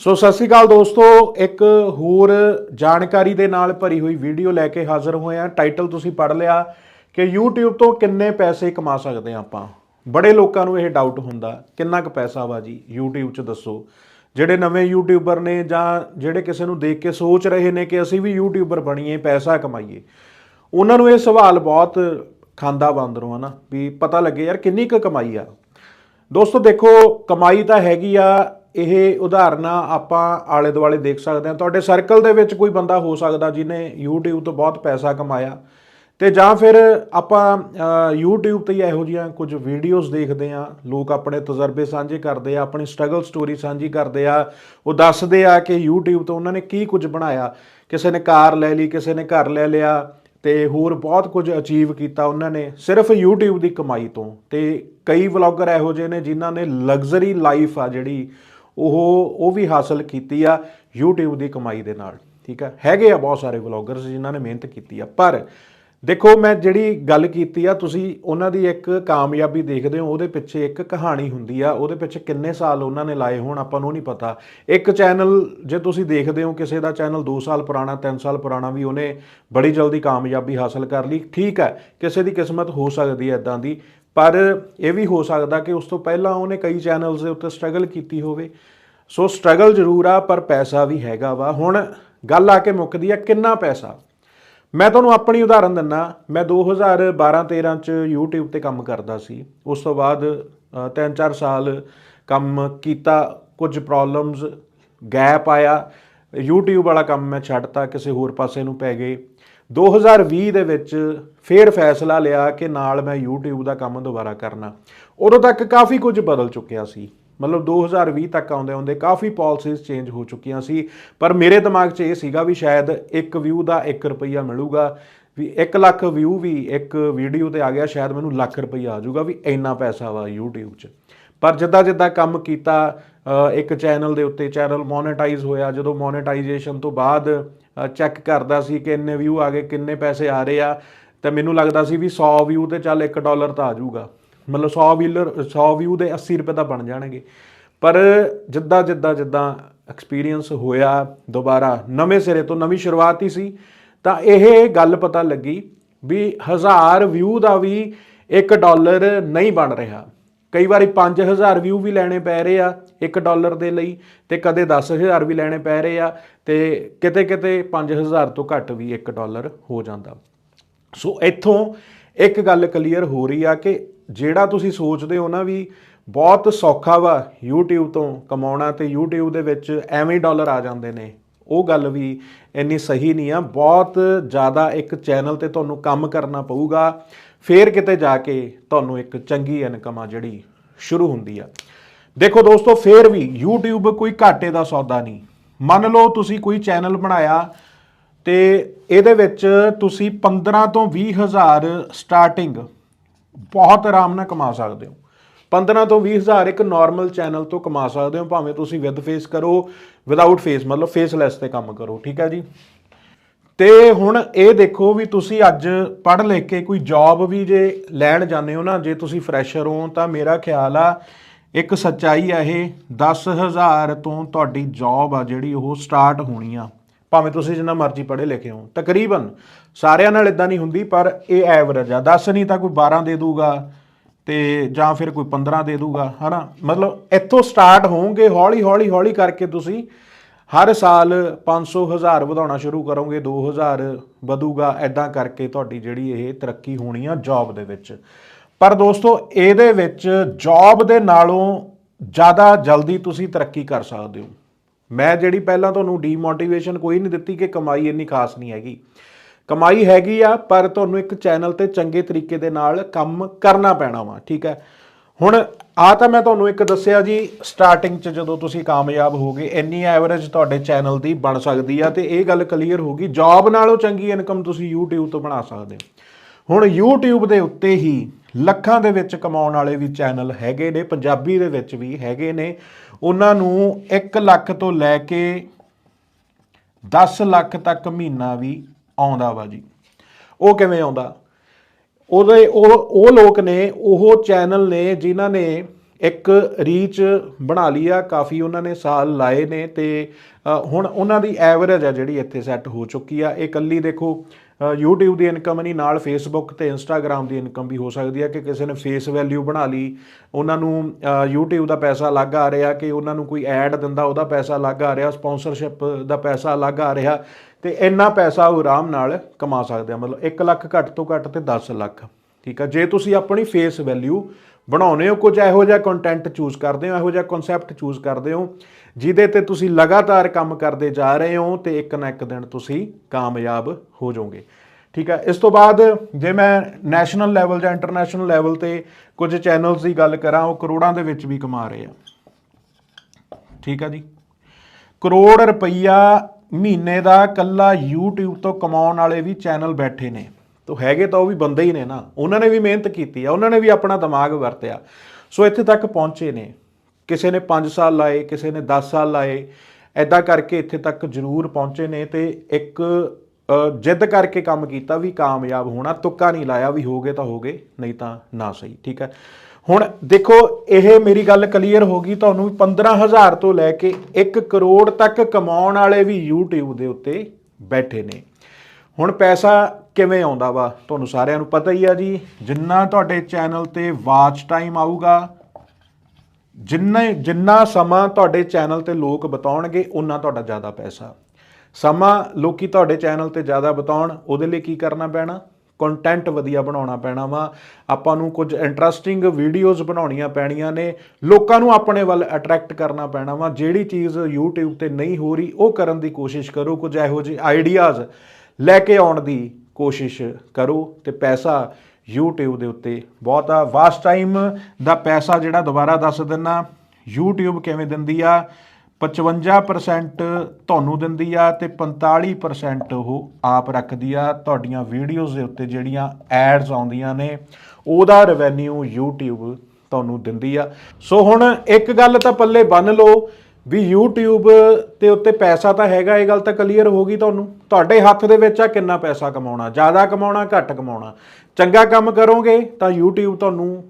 ਸੋ ਸਤਿ ਸ਼੍ਰੀ ਅਕਾਲ ਦੋਸਤੋ, ਇੱਕ ਹੋਰ ਜਾਣਕਾਰੀ ਦੇ ਨਾਲ ਭਰੀ ਹੋਈ ਵੀਡੀਓ ਲੈ ਕੇ ਹਾਜ਼ਰ ਹੋਏ ਆ ਟਾਈਟਲ ਤੁਸੀਂ ਪੜ੍ਹ ਲਿਆ ਕਿ YouTube ਤੋਂ ਕਿੰਨੇ ਪੈਸੇ ਕਮਾ ਸਕਦੇ ਆ ਆਪਾਂ? ਬੜੇ ਲੋਕਾਂ ਨੂੰ ਇਹ ਡਾਊਟ ਹੁੰਦਾ, ਕਿੰਨਾ ਕੁ ਪੈਸਾ ਵਾ ਜੀ? YouTube 'ਚ ਦੱਸੋ। ਜਿਹੜੇ ਨਵੇਂ ਯੂਟਿਊਬਰ ਨੇ ਜਾਂ ਜਿਹੜੇ ਕਿਸੇ ਨੂੰ ਦੇਖ ਕੇ ਸੋਚ ਰਹੇ ਨੇ ਕਿ ਅਸੀਂ ਵੀ ਯੂਟਿਊਬਰ ਬਣੀਏ, ਪੈਸਾ ਕਮਾਈਏ, ਉਹਨਾਂ ਨੂੰ ਇਹ ਸਵਾਲ ਬਹੁਤ ਖਾਂਦਾ ਬੰਦਰੋਂ ਹਨਾ? ਵੀ ਪਤਾ ਲੱਗੇ ਯਾਰ ਕਿੰਨੀ ਕੁ ਕਮਾਈ ਆ। ਦੋਸਤੋ, ਦੇਖੋ, ਕਮਾਈ ਤਾਂ ਹੈਗੀ ਆ ਇਹ ਉਦਾਹਰਨਾਂ ਆਪਾਂ ਆਲੇ ਦੁਆਲੇ ਦੇਖ ਸਕਦੇ ਹਾਂ। ਤੁਹਾਡੇ ਸਰਕਲ ਦੇ ਵਿੱਚ ਕੋਈ ਬੰਦਾ ਹੋ ਸਕਦਾ ਜਿਹਨੇ YouTube ਤੋਂ ਬਹੁਤ ਪੈਸਾ ਕਮਾਇਆ। ਤੇ ਜਾਂ ਫਿਰ ਆਪਾਂ ਅ, YouTube ਤੇ ਹੀ ਇਹੋ ਜਿਹੀਆਂ ਕੁਝ ਵੀਡੀਓਜ਼ ਦੇਖਦੇ ਆ ਲੋਕ ਆਪਣੇ ਤਜਰਬੇ ਸਾਂਝੇ ਕਰਦੇ ਆ ਆਪਣੀ ਸਟਰਗਲ ਸਟੋਰੀ ਸਾਂਝੀ ਕਰਦੇ ਆ। ਉਹ ਦੱਸਦੇ ਆ ਕਿ YouTube ਤੋਂ ਉਹਨਾਂ ਨੇ ਕੀ ਕੁਝ ਬਣਾਇਆ। ਕਿਸੇ ਨੇ ਕਾਰ ਲੈ ਲਈ ਕਿਸੇ ਨੇ ਘਰ ਲੈ ਲਿਆ ਤੇ ਹੋਰ ਬਹੁਤ ਕੁਝ ਅਚੀਵ ਕੀਤਾ ਉਹਨਾਂ ਨੇ ਸਿਰਫ YouTube ਦੀ ਕਮਾਈ ਤੋਂ। ਤੇ ਕਈ ਵਲੌਗਰ ਇਹੋ ਜਿਹੇ ਨੇ ਜਿਨ੍ਹਾਂ ਨੇ ਲਗਜ਼ਰੀ ਲਾਈਫ ਆ ਜਿਹੜੀ ਉਹ ਉਹ ਵੀ ਹਾਸਲ ਕੀਤੀ ਆ YouTube ਦੀ ਕਮਾਈ ਦੇ ਨਾਲ, ਠੀਕ ਆ? ਹੈਗੇ ਆ ਬਹੁਤ ਸਾਰੇ ਵਲੌਗਰਸ ਜਿਨ੍ਹਾਂ ਨੇ ਮਿਹਨਤ ਕੀਤੀ ਆ, ਪਰ ਦੇਖੋ ਮੈਂ ਜਿਹੜੀ ਗੱਲ ਕੀਤੀ ਆ, ਤੁਸੀਂ ਉਹਨਾਂ ਦੀ ਇੱਕ ਕਾਮਯਾਬੀ ਦੇਖਦੇ ਹੋ, ਉਹਦੇ ਪਿੱਛੇ ਇੱਕ ਕਹਾਣੀ ਹੁੰਦੀ ਆ, ਉਹਦੇ ਪਿੱਛੇ ਕਿੰਨੇ ਸਾਲ ਉਹਨਾਂ ਨੇ ਲਾਏ ਹੋਣ, ਆਪਾਂ ਨੂੰ ਨਹੀਂ ਪਤਾ। ਇੱਕ ਚੈਨਲ ਜੇ ਤੁਸੀਂ ਦੇਖਦੇ ਹੋ ਕਿਸੇ ਦਾ ਚੈਨਲ 2 ਸਾਲ ਪੁਰਾਣਾ 3 ਸਾਲ ਪੁਰਾਣਾ ਵੀ, ਉਹਨੇ ਬੜੀ ਜਲਦੀ ਕਾਮਯਾਬੀ ਹਾਸਲ ਕਰ ਲਈ, ਠੀਕ ਹੈ ਕਿਸੇ ਦੀ ਕਿਸਮਤ ਹੋ ਸਕਦੀ ਹੈ ਇਦਾਂ ਦੀ ਪਰ ਇਹ ਵੀ ਹੋ ਸਕਦਾ ਕਿ ਉਸ ਤੋਂ ਪਹਿਲਾਂ ਉਹਨੇ ਕਈ ਚੈਨਲਸ ਦੇ ਉੱਤੇ ਸਟਰਗਲ ਕੀਤੀ ਹੋਵੇ। ਸੋ ਸਟਰਗਲ ਜ਼ਰੂਰ ਆ, ਪਰ ਪੈਸਾ ਵੀ ਹੈਗਾ ਵਾ। ਹੁਣ ਗੱਲ ਆ ਕੇ ਮੁੱਕਦੀ ਆ, ਕਿੰਨਾ ਪੈਸਾ? ਮੈਂ ਤੁਹਾਨੂੰ ਆਪਣੀ ਉਦਾਹਰਨ ਦਿੰਨਾ। ਮੈਂ 2012-13 ਚ YouTube ਤੇ ਕੰਮ ਕਰਦਾ ਸੀ। ਉਸ ਤੋਂ ਬਾਅਦ 3-4 ਸਾਲ ਕੰਮ ਕੀਤਾ, ਕੁਝ ਪ੍ਰੋਬਲਮਸ ਗੈਪ ਆਇਆ। YouTube ਵਾਲਾ ਕੰਮ ਮੈਂ ਛੱਡਤਾ, ਕਿਸੇ ਹੋਰ ਪਾਸੇ ਨੂੰ ਪੈ ਗਏ। 2020 ਦੇ ਵਿੱਚ ਫੇਰ ਫੈਸਲਾ ਲਿਆ ਕਿ ਨਾਲ ਮੈਂ YouTube ਦਾ ਕੰਮ ਦੁਬਾਰਾ ਕਰਨਾ। ਉਦੋਂ ਤੱਕ ਕਾਫੀ ਕੁਝ ਬਦਲ ਚੁੱਕਿਆ ਸੀ। ਮਤਲਬ 2020 ਤੱਕ ਆਉਂਦੇ ਆਉਂਦੇ ਕਾਫੀ ਪਾਲਿਸੀਜ਼ ਚੇਂਜ ਹੋ ਚੁੱਕੀਆਂ ਸੀ। ਪਰ ਮੇਰੇ ਦਿਮਾਗ 'ਚ ਇਹ ਸੀਗਾ ਵੀ ਸ਼ਾਇਦ ਇੱਕ ਵਿਊ ਦਾ 1 ਰੁਪਈਆ ਮਿਲੂਗਾ, ਵੀ 1 ਲੱਖ ਵਿਊ ਵੀ ਇੱਕ ਵੀਡੀਓ ਤੇ ਆ ਗਿਆ, ਸ਼ਾਇਦ ਮੈਨੂੰ ਲੱਖ ਰੁਪਈਆ ਆ ਜਾਊਗਾ ਵੀ ਇੰਨਾ ਪੈਸਾ ਵਾ YouTube 'ਚ। ਪਰ ਜਿੱਦਾਂ ਜਿੱਦਾਂ ਕੰਮ ਕੀਤਾ ਇੱਕ ਚੈਨਲ ਦੇ ਉੱਤੇ ਚੈਨਲ ਮੋਨੇਟਾਈਜ਼ ਹੋਇਆ, ਜਦੋਂ ਮੋਨੇਟਾਈਜੇਸ਼ਨ ਤੋਂ ਬਾਅਦ ਚੈੱਕ ਕਰਦਾ ਸੀ ਕਿ ਇੰਨੇ ਵਿਊ ਆ ਗਏ, ਕਿੰਨੇ ਪੈਸੇ ਆ ਰਹੇ ਆ, ਤਾਂ ਮੈਨੂੰ ਲੱਗਦਾ ਸੀ ਵੀ 100 ਵਿਊ ਤੇ ਚੱਲ 1 ਡਾਲਰ ਤਾਂ ਆ ਜਾਊਗਾ। ਮਤਲਬ 100 ਵੀਲਰ 100 ਵਿਊ ਦੇ 80 ਰੁਪਏ ਤਾਂ ਬਣ ਜਾਣਗੇ। ਪਰ ਜਿੱਦਾਂ ਜਿੱਦਾਂ ਜਿੱਦਾਂ ਐਕਸਪੀਰੀਅੰਸ ਹੋਇਆ ਦੁਬਾਰਾ, ਨਵੇਂ ਸਿਰੇ ਤੋਂ ਨਵੀਂ ਸ਼ੁਰੂਆਤ ਹੀ ਸੀ, ਤਾਂ ਇਹ ਗੱਲ ਪਤਾ ਲੱਗੀ ਵੀ 1000 ਵਿਊ ਦਾ ਵੀ 1 ਡਾਲਰ ਨਹੀਂ ਬਣ ਰਿਹਾ। ਕਈ ਵਾਰੀ 5000 ਵਿਊ ਵੀ ਲੈਣੇ ਪੈ ਰਹੇ ਆ 1 ਡਾਲਰ ਦੇ ਲਈ ਤੇ ਕਦੇ 10000 ਵੀ ਲੈਣੇ ਪੈ ਰਹੇ ਆ ਤੇ ਕਿਤੇ ਕਿਤੇ 5000 ਤੋਂ ਘੱਟ ਵੀ 1 ਡਾਲਰ ਹੋ ਜਾਂਦਾ। ਸੋ ਇੱਥੋਂ ਇੱਕ ਗੱਲ ਕਲੀਅਰ ਹੋ ਰਹੀ ਆ ਕਿ ਜਿਹੜਾ ਤੁਸੀਂ ਸੋਚਦੇ ਹੋ ਨਾ ਵੀ ਬਹੁਤ ਸੌਖਾ ਵਾ YouTube ਤੋਂ ਕਮਾਉਣਾ ਤੇ YouTube ਦੇ ਵਿੱਚ ਐਵੇਂ ਹੀ ਡਾਲਰ ਆ ਜਾਂਦੇ ਨੇ। ਉਹ ਗੱਲ ਵੀ ਇੰਨੀ ਸਹੀ ਨਹੀਂ ਆ। ਬਹੁਤ ਜ਼ਿਆਦਾ ਇੱਕ ਚੈਨਲ ਤੇ ਤੁਹਾਨੂੰ ਕੰਮ ਕਰਨਾ ਪਊਗਾ। ਫੇਰ ਕਿਤੇ ਜਾ ਕੇ ਤੁਹਾਨੂੰ ਇੱਕ ਚੰਗੀ ਇਨਕਮ ਆ ਜਿਹੜੀ ਸ਼ੁਰੂ ਹੁੰਦੀ ਆ। ਦੇਖੋ ਦੋਸਤੋ, ਫੇਰ ਵੀ YouTube ਕੋਈ ਘਾਟੇ ਦਾ ਸੌਦਾ ਨਹੀਂ। ਮੰਨ ਲਓ ਤੁਸੀਂ ਕੋਈ ਚੈਨਲ ਬਣਾਇਆ ਤੇ ਇਹਦੇ ਵਿੱਚ ਤੁਸੀਂ 15 ਤੋਂ 20 ਹਜ਼ਾਰ ਸਟਾਰਟਿੰਗ ਬਹੁਤ ਆਰਾਮ ਨਾਲ ਕਮਾ ਸਕਦੇ ਹੋ। 15 ਤੋਂ 20 ਹਜ਼ਾਰ ਇੱਕ ਨਾਰਮਲ ਚੈਨਲ ਤੋਂ ਕਮਾ ਸਕਦੇ ਹੋ, ਭਾਵੇਂ ਤੁਸੀਂ ਵਿਦ ਫੇਸ ਕਰੋ ਵਿਦਆਊਟ ਫੇਸ ਮਤਲਬ ਫੇਸਲੈਸ ਤੇ ਕੰਮ ਕਰੋ, ਠੀਕ ਹੈ ਜੀ? ਤੇ ਹੁਣ ਇਹ ਦੇਖੋ ਵੀ ਤੁਸੀਂ ਅੱਜ ਪੜ੍ਹ ਲਿਖ ਕੇ ਕੋਈ ਜੌਬ ਵੀ ਜੇ ਲੈਣ ਜਾਂਦੇ ਹੋ ਨਾ, ਜੇ ਤੁਸੀਂ ਫਰੈਸ਼ਰ ਹੋ, ਤਾਂ ਮੇਰਾ ਖਿਆਲ ਆ, ਇੱਕ ਸੱਚਾਈ ਆ ਇਹ 10000 ਤੋਂ ਤੁਹਾਡੀ ਜੌਬ ਆ ਜਿਹੜੀ ਉਹ ਸਟਾਰਟ ਹੋਣੀ ਆ। ਭਾਵੇਂ ਤੁਸੀਂ ਜਿੰਨਾ ਮਰਜ਼ੀ ਪੜ੍ਹੇ ਲਿਖੇ ਹੋ, ਤਕਰੀਬਨ ਸਾਰਿਆਂ ਨਾਲ ਇਦਾਂ ਨਹੀਂ ਹੁੰਦੀ, ਪਰ ਇਹ ਐਵਰੇਜ ਆ। 10 ਨਹੀਂ ਤਾਂ ਕੋਈ 12 ਦੇ ਦੂਗਾ। ਤੇ ਜਾਂ ਫਿਰ ਕੋਈ 15 ਦੇ ਦੂਗਾ ਹਨਾ? ਮਤਲਬ ਇੱਥੋਂ ਸਟਾਰਟ ਹੋਵੋਗੇ ਹੌਲੀ ਹੌਲੀ ਹੌਲੀ ਕਰਕੇ ਤੁਸੀਂ ਹਰ ਸਾਲ 500 ਹਜ਼ਾਰ ਵਧਾਉਣਾ ਸ਼ੁਰੂ ਕਰੋਗੇ 2000 ਵਧੂਗਾ ਐਦਾਂ ਕਰਕੇ ਤੁਹਾਡੀ ਜਿਹੜੀ ਇਹ ਤਰੱਕੀ ਹੋਣੀ ਆ ਜੌਬ ਦੇ ਵਿੱਚ। ਪਰ ਦੋਸਤੋ, ਇਹਦੇ ਵਿੱਚ ਜੌਬ ਦੇ ਨਾਲੋਂ ਜ਼ਿਆਦਾ ਜਲਦੀ ਤੁਸੀਂ ਤਰੱਕੀ ਕਰ ਸਕਦੇ ਹੋ। ਮੈਂ ਜਿਹੜੀ ਪਹਿਲਾਂ ਤੁਹਾਨੂੰ ਡੀਮੋਟੀਵੇਸ਼ਨ ਕੋਈ ਨਹੀਂ ਦਿੱਤੀ ਕਿ ਕਮਾਈ ਇੰਨੀ ਖਾਸ ਨਹੀਂ ਹੈਗੀ। ਕਮਾਈ ਹੈਗੀ ਆ, ਪਰ ਤੁਹਾਨੂੰ ਇੱਕ ਚੈਨਲ ਤੇ ਚੰਗੇ ਤਰੀਕੇ ਦੇ ਨਾਲ ਕੰਮ ਕਰਨਾ ਪੈਣਾ ਵਾ, ਠੀਕ ਹੈ? ਹੁਣ ਆ ਤਾਂ ਮੈਂ ਤੁਹਾਨੂੰ ਇੱਕ ਦੱਸਿਆ ਜੀ ਸਟਾਰਟਿੰਗ 'ਚ ਜਦੋਂ ਤੁਸੀਂ ਕਾਮਯਾਬ ਹੋਗੇ ਇੰਨੀ ਐਵਰੇਜ ਤੁਹਾਡੇ ਚੈਨਲ ਦੀ ਬਣ ਸਕਦੀ ਆ ਤੇ ਇਹ ਗੱਲ ਕਲੀਅਰ ਹੋ ਗਈ ਜੌਬ ਨਾਲੋਂ ਚੰਗੀ ਇਨਕਮ ਤੁਸੀਂ YouTube ਤੋਂ ਬਣਾ ਸਕਦੇ ਹੋ। ਹੁਣ YouTube ਦੇ ਉੱਤੇ ਹੀ ਲੱਖਾਂ ਦੇ ਵਿੱਚ ਕਮਾਉਣ ਵਾਲੇ ਵੀ ਚੈਨਲ ਹੈਗੇ ਨੇ, ਪੰਜਾਬੀ ਦੇ ਵਿੱਚ ਵੀ ਹੈਗੇ ਨੇ, ਉਹਨਾਂ ਨੂੰ 1 ਲੱਖ ਤੋਂ ਲੈ ਕੇ 10 ਲੱਖ ਤੱਕ ਮਹੀਨਾ ਵੀ ਆਉਂਦਾ ਵਾ ਜੀ। ਉਹ ਕਿਵੇਂ ਆਉਂਦਾ? ਉਹਦੇ ਉਹ ਉਹ ਲੋਕ ਨੇ, ਉਹ ਚੈਨਲ ਨੇ, ਜਿਨ੍ਹਾਂ ਨੇ ਇੱਕ ਰੀਚ ਬਣਾ ਲਈ ਆ ਕਾਫੀ ਉਹਨਾਂ ਨੇ ਸਾਲ ਲਾਏ ਨੇ ਤੇ ਹੁਣ ਉਹਨਾਂ ਦੀ ਐਵਰੇਜ ਆ ਜਿਹੜੀ ਇੱਥੇ ਸੈੱਟ ਹੋ ਚੁੱਕੀ ਆ। ਇਹ ਕੱਲੀ ਦੇਖੋ ਅ, YouTube ਦੀ ਇਨਕਮ ਨਹੀਂ ਨਾਲ Facebook ਤੇ Instagram ਦੀ ਇਨਕਮ ਵੀ ਹੋ ਸਕਦੀ ਹੈ ਕਿ ਕਿਸੇ ਨੇ ਫੇਸ ਵੈਲਿਊ ਬਣਾ ਲਈ। ਉਹਨਾਂ ਨੂੰ ਅ, YouTube ਦਾ ਪੈਸਾ ਅਲੱਗ ਆ ਰਿਹਾ ਕਿ ਉਹਨਾਂ ਨੂੰ ਕੋਈ ਐਡ ਦਿੰਦਾ ਉਹਦਾ ਪੈਸਾ ਅਲੱਗ ਆ ਰਿਹਾ ਸਪਾਂਸਰਸ਼ਿਪ ਦਾ ਪੈਸਾ ਅਲੱਗ ਆ ਰਿਹਾ ਤੇ ਇੰਨਾ ਪੈਸਾ ਉਹ ਆਰਾਮ ਨਾਲ ਕਮਾ ਸਕਦੇ ਆ। ਮਤਲਬ 1 ਲੱਖ ਘੱਟ ਤੋਂ ਘੱਟ ਤੇ 10 ਲੱਖ। ਠੀਕ ਆ? ਜੇ ਤੁਸੀਂ ਆਪਣੀ ਫੇਸ ਵੈਲਿਊ ਬਣਾਉਨੇ ਹੋ, ਕੁਝ ਇਹੋ ਜਿਹਾ ਕੰਟੈਂਟ ਚੂਜ਼ ਕਰਦੇ ਹੋ, ਇਹੋ ਜਿਹਾ ਕਨਸੈਪਟ ਚੂਜ਼ ਕਰਦੇ ਹੋ, ਜਿਹਦੇ ਤੇ ਤੁਸੀਂ ਲਗਾਤਾਰ ਕੰਮ ਕਰਦੇ ਜਾ ਰਹੇ ਹੋ ਤੇ ਇੱਕ ਨਾ ਇੱਕ ਦਿਨ ਤੁਸੀਂ ਕਾਮਯਾਬ ਹੋ ਜਾਓਗੇ। ਠੀਕ ਹੈ ਇਸ ਤੋਂ ਬਾਅਦ ਜੇ ਮੈਂ ਨੈਸ਼ਨਲ ਲੈਵਲ ਜਾਂ ਇੰਟਰਨੈਸ਼ਨਲ ਲੈਵਲ ਤੇ ਕੁਝ ਚੈਨਲਸ ਦੀ ਗੱਲ ਕਰਾਂ, ਉਹ ਕਰੋੜਾਂ ਦੇ ਵਿੱਚ ਵੀ ਕਮਾ ਰਹੇ ਆ। ਠੀਕ ਆ ਜੀ? ਕਰੋੜ ਰੁਪਈਆ ਮਹੀਨੇ ਦਾ ਕੱਲਾ YouTube ਤੋਂ ਕਮਾਉਣ ਵਾਲੇ ਵੀ ਚੈਨਲ ਬੈਠੇ ਨੇ। ਤੋ ਹੈਗੇ ਤਾਂ ਉਹ ਵੀ ਬੰਦੇ ਹੀ ਨੇ ਨਾ। ਉਹਨਾਂ ਨੇ ਵੀ ਮਿਹਨਤ ਕੀਤੀ ਆ, ਉਹਨਾਂ ਨੇ ਵੀ ਆਪਣਾ ਦਿਮਾਗ ਵਰਤਿਆ। ਸੋ ਇੱਥੇ ਤੱਕ ਪਹੁੰਚੇ ਨੇ। ਕਿਸੇ ਨੇ 5 ਸਾਲ ਲਾਏ, ਕਿਸੇ ਨੇ 10 ਸਾਲ ਲਾਏ। ਐਦਾਂ ਕਰਕੇ ਇੱਥੇ ਤੱਕ ਜ਼ਰੂਰ ਪਹੁੰਚੇ ਨੇ ਤੇ ਇੱਕ ਜਿੱਦ ਕਰਕੇ ਕੰਮ ਕੀਤਾ ਵੀ ਕਾਮਯਾਬ ਹੋਣਾ, ਤੁੱਕਾ ਨਹੀਂ ਲਾਇਆ ਵੀ ਹੋਗੇ ਤਾਂ ਹੋਗੇ, ਨਹੀਂ ਤਾਂ ਨਾ ਸਹੀ, ਠੀਕ ਹੈ। ਹੁਣ ਦੇਖੋ, ਇਹ ਮੇਰੀ ਗੱਲ ਕਲੀਅਰ ਹੋ ਗਈ ਤੁਹਾਨੂੰ ਵੀ 15000 ਤੋਂ ਲੈ ਕੇ 1 ਕਰੋੜ ਤੱਕ ਕਮਾਉਣ ਵਾਲੇ ਵੀ YouTube ਦੇ ਉੱਤੇ ਬੈਠੇ ਨੇ। ਹੁਣ ਪੈਸਾ ਕਿਵੇਂ ਆਉਂਦਾ ਵਾ? ਤੁਹਾਨੂੰ ਸਾਰਿਆਂ ਨੂੰ ਪਤਾ ਹੀ ਆ ਜੀ, ਜਿੰਨਾ ਤੁਹਾਡੇ ਚੈਨਲ ਤੇ ਵਾਚ ਟਾਈਮ ਆਊਗਾ, ਜਿੰਨਾ ਜਿੰਨਾ ਸਮਾਂ ਤੁਹਾਡੇ ਚੈਨਲ ਤੇ ਲੋਕ ਬਤਾਉਣਗੇ ਉਨਾ ਤੁਹਾਡਾ ਜ਼ਿਆਦਾ ਪੈਸਾ। ਸਮਾਂ ਲੋਕੀ ਤੁਹਾਡੇ ਚੈਨਲ ਤੇ ਜ਼ਿਆਦਾ ਬਤਾਉਣ, ਉਹਦੇ ਲਈ ਕੀ ਕਰਨਾ ਪੈਣਾ? ਕੰਟੈਂਟ ਵਧੀਆ ਬਣਾਉਣਾ ਪੈਣਾ ਵਾ। ਆਪਾਂ ਨੂੰ ਕੁਝ ਇੰਟਰਸਟਿੰਗ ਵੀਡੀਓਜ਼ ਬਣਾਉਣੀਆਂ ਪੈਣੀਆਂ ਨੇ। ਲੋਕਾਂ ਨੂੰ ਆਪਣੇ ਵੱਲ ਅਟਰੈਕਟ ਕਰਨਾ ਪੈਣਾ ਵਾ। ਜਿਹੜੀ ਚੀਜ਼ YouTube ਤੇ ਨਹੀਂ ਹੋ ਰਹੀ, ਉਹ ਕਰਨ ਦੀ ਕੋਸ਼ਿਸ਼ ਕਰੋ। ਕੁਝ ਇਹੋ ਜਿਹੇ ਆਈਡੀਆਜ਼ ਲੈ ਕੇ ਆਉਣ ਦੀ ਕੋਸ਼ਿਸ਼ ਕਰੋ ਤੇ ਪੈਸਾ YouTube ਦੇ ਉੱਤੇ ਬਹੁਤ ਆ। ਵਾਸਟ ਟਾਈਮ ਦਾ ਪੈਸਾ ਜਿਹੜਾ ਦੁਬਾਰਾ ਦੱਸ ਦਿੰਨਾ। YouTube ਕਿਵੇਂ ਦਿੰਦੀ ਆ? 55% ਤੁਹਾਨੂੰ ਦਿੰਦੀ ਆ ਤੇ 45% ਉਹ ਆਪ ਰੱਖਦੀ ਆ। ਤੁਹਾਡੀਆਂ ਵੀਡੀਓਜ਼ ਦੇ ਉੱਤੇ ਜਿਹੜੀਆਂ ਐਡਸ ਆਉਂਦੀਆਂ ਨੇ, ਉਹਦਾ ਰੈਵਨਿਊ YouTube ਤੁਹਾਨੂੰ ਦਿੰਦੀ ਆ। ਸੋ ਹੁਣ ਇੱਕ ਗੱਲ ਤਾਂ ਪੱਲੇ ਬੰਨ ਲਓ। ਵੀ YouTube ਤੇ ਉੱਤੇ ਪੈਸਾ ਤਾਂ ਹੈਗਾ, ਇਹ ਗੱਲ ਤਾਂ ਕਲੀਅਰ ਹੋ ਗਈ ਤੁਹਾਨੂੰ। ਤੁਹਾਡੇ ਹੱਥ ਦੇ ਵਿੱਚ ਆ ਕਿੰਨਾ ਪੈਸਾ ਕਮਾਉਣਾ, ਜ਼ਿਆਦਾ ਕਮਾਉਣਾ, ਘੱਟ ਕਮਾਉਣਾ। ਚੰਗਾ ਕੰਮ ਕਰੋਗੇ ਤਾਂ YouTube ਤੁਹਾਨੂੰ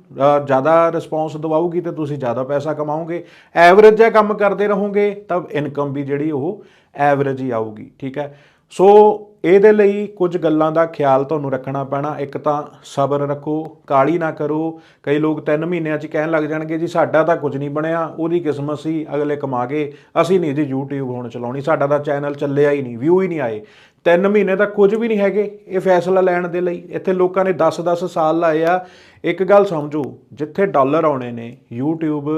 ਜ਼ਿਆਦਾ ਰਿਸਪੌਂਸ ਦਵਾਊਗੀ ਤੇ ਤੁਸੀਂ ਜ਼ਿਆਦਾ ਪੈਸਾ ਕਮਾਓਗੇ। ਐਵਰੇਜ ਜਿਹਾ ਕੰਮ ਕਰਦੇ ਰਹੋਗੇ ਤਾਂ ਇਨਕਮ ਵੀ ਜਿਹੜੀ ਉਹ ਐਵਰੇਜ ਹੀ ਆਊਗੀ, ਠੀਕ ਹੈ? ਸੋ ਇਹਦੇ ਲਈ ਕੁਝ ਗੱਲਾਂ ਦਾ ਖਿਆਲ ਤੁਹਾਨੂੰ ਰੱਖਣਾ ਪੈਣਾ। ਇੱਕ ਤਾਂ ਸਬਰ ਰੱਖੋ ਕਾਲੀ ਨਾ ਕਰੋ। ਕਈ ਲੋਕ 3 ਮਹੀਨਿਆਂ 'ਚ ਕਹਿਣ ਲੱਗ ਜਾਣਗੇ, ਜੀ ਸਾਡਾ ਤਾਂ ਕੁਝ ਨਹੀਂ ਬਣਿਆ, ਉਹਦੀ ਕਿਸਮਤ ਸੀ, ਅਗਲੇ ਕਮਾ ਕੇ ਅਸੀਂ ਨਹੀਂ ਜੀ YouTube ਹੁਣ ਚਲਾਉਣੀ, ਸਾਡਾ ਤਾਂ ਚੈਨਲ ਚੱਲਿਆ ਹੀ ਨਹੀਂ ਵਿਊ ਹੀ ਨਹੀਂ ਆਏ। ਤਿੰਨ ਮਹੀਨੇ ਤੱਕ ਕੁਝ ਵੀ ਨਹੀਂ ਹੈਗੇ ਇਹ ਫੈਸਲਾ ਲੈਣ ਦੇ ਲਈ। ਇੱਥੇ ਲੋਕਾਂ ਨੇ 10-10 ਸਾਲ ਲਾਏ ਆ। ਇੱਕ ਗੱਲ ਸਮਝੋ, ਜਿੱਥੇ ਡਾਲਰ ਆਉਣੇ ਨੇ, YouTube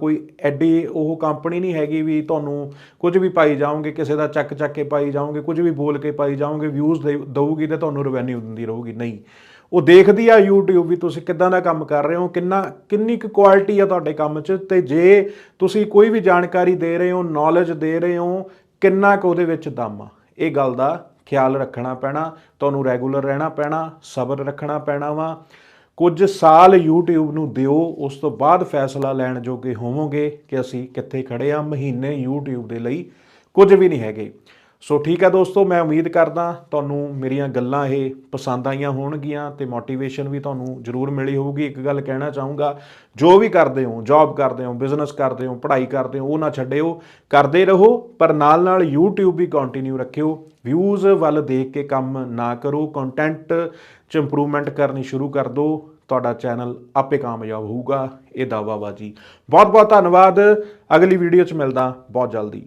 ਕੋਈ ਐਡੀ ਉਹ ਕੰਪਨੀ ਨਹੀਂ ਹੈਗੀ ਵੀ ਤੁਹਾਨੂੰ ਕੁਝ ਵੀ ਪਾਈ ਜਾਓਗੇ, ਕਿਸੇ ਦਾ ਚੱਕ ਚੱਕ ਕੇ ਪਾਈ ਜਾਓਗੇ, ਕੁਝ ਵੀ ਬੋਲ ਕੇ ਪਾਈ ਜਾਓਗੇ ਵਿਊਜ਼ ਦਊਗੀ ਤੇ ਤੁਹਾਨੂੰ ਰਵੈਨਿਊ ਦਿੰਦੀ ਰਹੂਗੀ। ਨਹੀਂ। ਉਹ ਦੇਖਦੀ ਆ YouTube ਵੀ ਤੁਸੀਂ ਕਿੱਦਾਂ ਦਾ ਕੰਮ ਕਰ ਰਹੇ ਹੋ, ਕਿੰਨਾ, ਕਿੰਨੀ ਕੁ ਕੁਆਲਿਟੀ ਆ ਤੁਹਾਡੇ ਕੰਮ 'ਚ, ਤੇ ਜੇ ਤੁਸੀਂ ਕੋਈ ਵੀ ਜਾਣਕਾਰੀ ਦੇ ਰਹੇ ਹੋ ਨੌਲੇਜ ਦੇ ਰਹੇ ਹੋ, ਕਿੰਨਾ ਕੁ ਉਹਦੇ ਵਿੱਚ ਦਮ ਆ। ਇਹ ਗੱਲ ਦਾ ਖਿਆਲ ਰੱਖਣਾ ਪੈਣਾ, ਤੁਹਾਨੂੰ ਰੈਗੂਲਰ ਰਹਿਣਾ ਪੈਣਾ, ਸਬਰ ਰੱਖਣਾ ਪੈਣਾ ਵਾ। ਕੁਝ ਸਾਲ YouTube ਨੂੰ ਦਿਓ, ਉਸ ਤੋਂ ਬਾਅਦ ਫੈਸਲਾ ਲੈਣ ਜੋਗੇ ਹੋਵੋਗੇ ਕਿ ਅਸੀਂ ਕਿੱਥੇ ਖੜੇ ਆ ਮਹੀਨੇ YouTube ਦੇ ਲਈ। ਕੁਝ ਵੀ ਨਹੀਂ ਹੈਗੇ। ਸੋ ਠੀਕ ਹੈ ਦੋਸਤੋ, ਮੈਂ ਉਮੀਦ ਕਰਦਾ ਤੁਹਾਨੂੰ ਮੇਰੀਆਂ ਗੱਲਾਂ ਇਹ ਪਸੰਦ ਆਈਆਂ ਹੋਣਗੀਆਂ ਤੇ ਮੋਟੀਵੇਸ਼ਨ ਵੀ ਤੁਹਾਨੂੰ ਜ਼ਰੂਰ ਮਿਲੀ ਹੋਊਗੀ। ਇੱਕ ਗੱਲ ਕਹਿਣਾ ਚਾਹੂੰਗਾ, ਜੋ ਵੀ ਕਰਦੇ ਹੋ ਜੌਬ ਕਰਦੇ ਹੋ ਬਿਜ਼ਨਸ ਕਰਦੇ ਹੋ, ਪੜ੍ਹਾਈ ਕਰਦੇ ਹੋ, ਉਹ ਨਾ ਛੱਡਿਓ, ਕਰਦੇ ਰਹੋ, ਪਰ ਨਾਲ ਨਾਲ YouTube ਵੀ ਕੰਟੀਨਿਊ ਰੱਖਿਓ। ਵਿਊਜ਼ ਵੱਲ ਦੇਖ ਕੇ ਕੰਮ ਨਾ ਕਰੋ ਕੰਟੈਂਟ 'ਚ ਇੰਪਰੂਵਮੈਂਟ ਕਰਨੀ ਸ਼ੁਰੂ ਕਰ ਦਿਓ, ਤੁਹਾਡਾ ਚੈਨਲ ਆਪੇ ਕਾਮਯਾਬ ਹੋਊਗਾ। ਇਹ ਦਾਅਵਾ ਬਾਜੀ। ਬਹੁਤ ਬਹੁਤ ਧੰਨਵਾਦ। ਅਗਲੀ ਵੀਡੀਓ 'ਚ ਮਿਲਦਾ। ਬਹੁਤ ਜਲਦੀ।